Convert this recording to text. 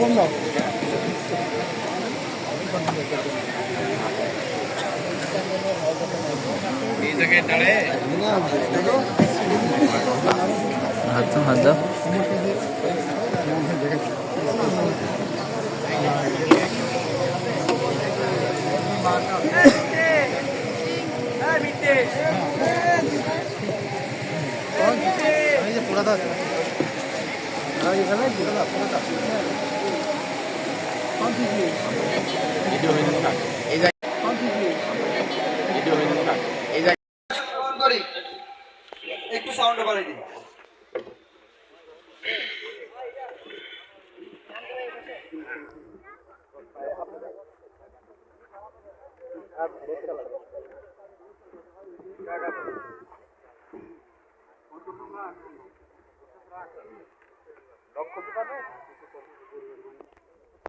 phone দাও হাত দাও হাত দাও এখানে পোড়াদা পোড়াদা একটু লক্ষ্য করতে পারবে